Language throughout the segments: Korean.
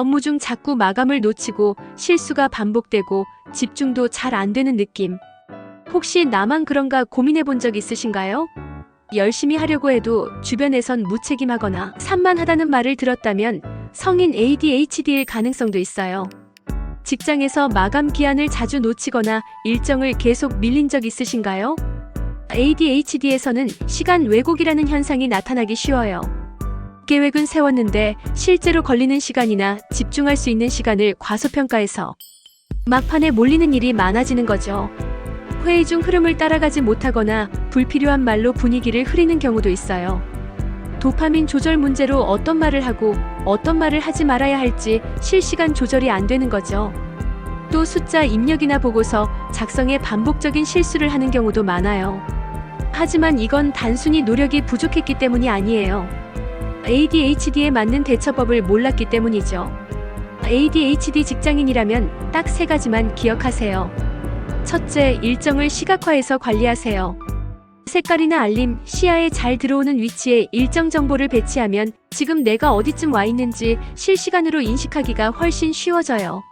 업무 중 자꾸 마감을 놓치고 실수가 반복되고 집중도 잘 안 되는 느낌. 혹시 나만 그런가 고민해 본 적 있으신가요? 열심히 하려고 해도 주변에선 무책임하거나 산만하다는 말을 들었다면 성인 ADHD일 가능성도 있어요. 직장에서 마감 기한을 자주 놓치거나 일정을 계속 밀린 적 있으신가요? ADHD에서는 시간 왜곡이라는 현상이 나타나기 쉬워요. 계획은 세웠는데 실제로 걸리는 시간이나 집중할 수 있는 시간을 과소평가해서 막판에 몰리는 일이 많아지는 거죠. 회의 중 흐름을 따라가지 못하거나 불필요한 말로 분위기를 흐리는 경우도 있어요. 도파민 조절 문제로 어떤 말을 하고 어떤 말을 하지 말아야 할지 실시간 조절이 안 되는 거죠. 또 숫자 입력이나 보고서 작성에 반복적인 실수를 하는 경우도 많아요. 하지만 이건 단순히 노력이 부족했기 때문이 아니에요. ADHD에 맞는 대처법을 몰랐기 때문이죠. ADHD 직장인이라면 딱 세 가지만 기억하세요. 첫째, 일정을 시각화해서 관리하세요. 색깔이나 알림, 시야에 잘 들어오는 위치에 일정 정보를 배치하면 지금 내가 어디쯤 와 있는지 실시간으로 인식하기가 훨씬 쉬워져요.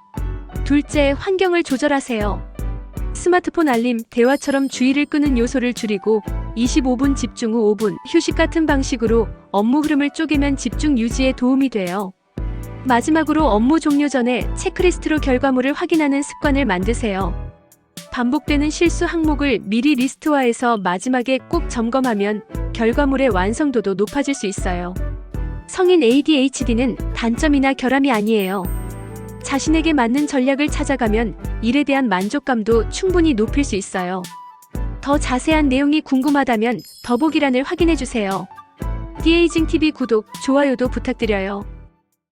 둘째, 환경을 조절하세요. 스마트폰 알림, 대화처럼 주의를 끄는 요소를 줄이고 25분 집중 후 5분 휴식 같은 방식으로 업무 흐름을 쪼개면 집중 유지에 도움이 돼요. 마지막으로 업무 종료 전에 체크리스트로 결과물을 확인하는 습관을 만드세요. 반복되는 실수 항목을 미리 리스트화해서 마지막에 꼭 점검하면 결과물의 완성도도 높아질 수 있어요. 성인 ADHD는 단점이나 결함이 아니에요. 자신에게 맞는 전략을 찾아가면 일에 대한 만족감도 충분히 높일 수 있어요. 더 자세한 내용이 궁금하다면 더보기란을 확인해 주세요. 디에이징 TV 구독, 좋아요도 부탁드려요.